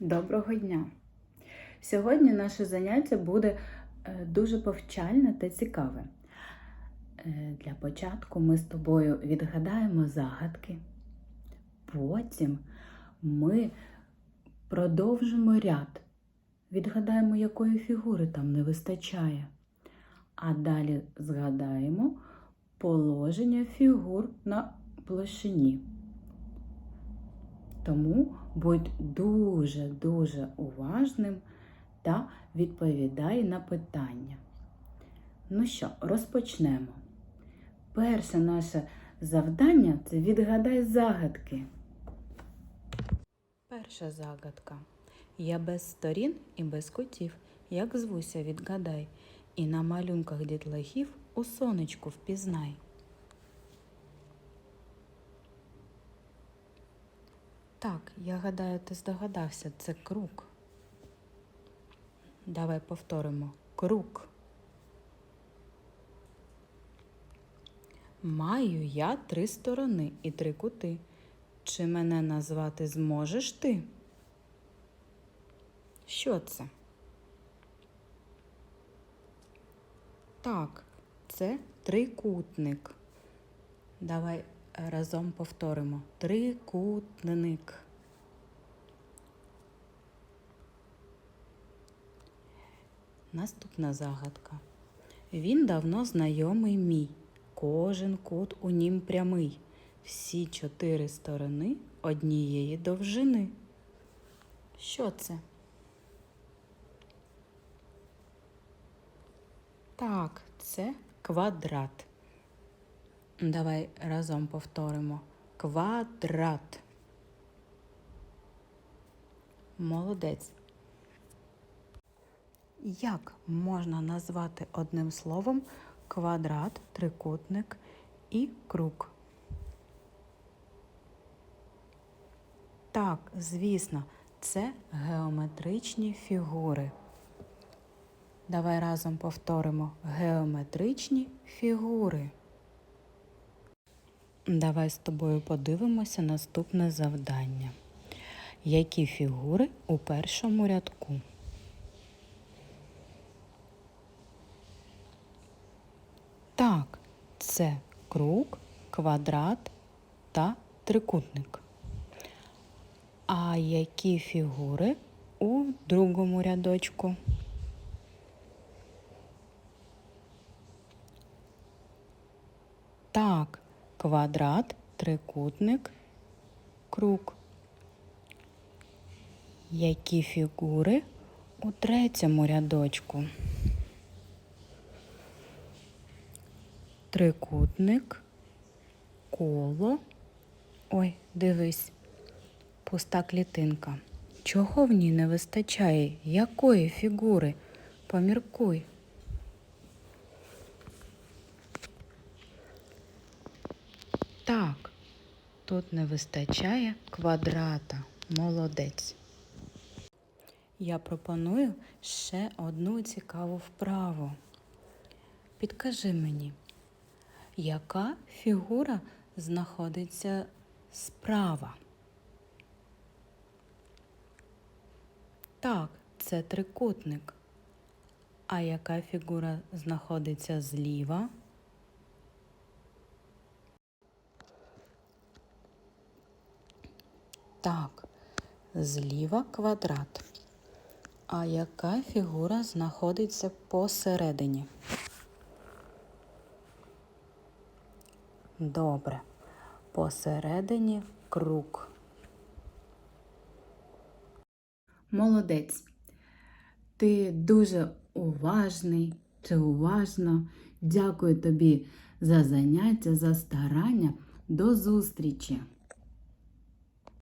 Доброго дня! Сьогодні наше заняття буде е, дуже повчальне та цікаве. Е, Для початку ми з тобою відгадаємо загадки. Потім ми продовжимо ряд. Відгадаємо, якої фігури там не вистачає. А далі згадаємо положення фігур на площині. Тому будь дуже-дуже уважним та відповідай на питання. Ну що, розпочнемо. Перше наше завдання це відгадай загадки. Перша загадка. Я без сторін і без кутів, як звуся відгадай, і на малюнках дітлахів у сонечку впізнай. Так, я гадаю, ти здогадався, це круг. Давай повторимо. Круг. Маю я три сторони і три кути. Чи мене назвати зможеш ти? Що це? Так, це трикутник. Давай разом повторимо. Трикутник. Наступна загадка. Він давно знайомий мій. Кожен кут у нім прямий. Всі чотири сторони однієї довжини. Що це? Так, це квадрат. Давай разом повторимо. Квадрат. Молодець. Як можна назвати одним словом квадрат, трикутник і круг? Так, звісно, це геометричні фігури. Давай разом повторимо геометричні фігури. Давай з тобою подивимося наступне завдання. Які фігури у першому рядку? Так, це круг, квадрат та трикутник. А які фігури у другому рядочку? Так, квадрат, трикутник, круг. Які фігури у третьому рядочку? Трикутник, коло. Ой, дивись, пуста клітинка. Чого в ній не вистачає? Якої фігури? Поміркуй. Так, тут не вистачає квадрата. Молодець. Я пропоную ще одну цікаву вправу. Підкажи мені, яка фігура знаходиться справа? Так, це трикутник. А яка фігура знаходиться зліва? Так, зліва квадрат. А яка фігура знаходиться посередині? Добре. Посередині круг. Молодець. Ти дуже уважний чи уважно. Дякую тобі за заняття, за старання. До зустрічі!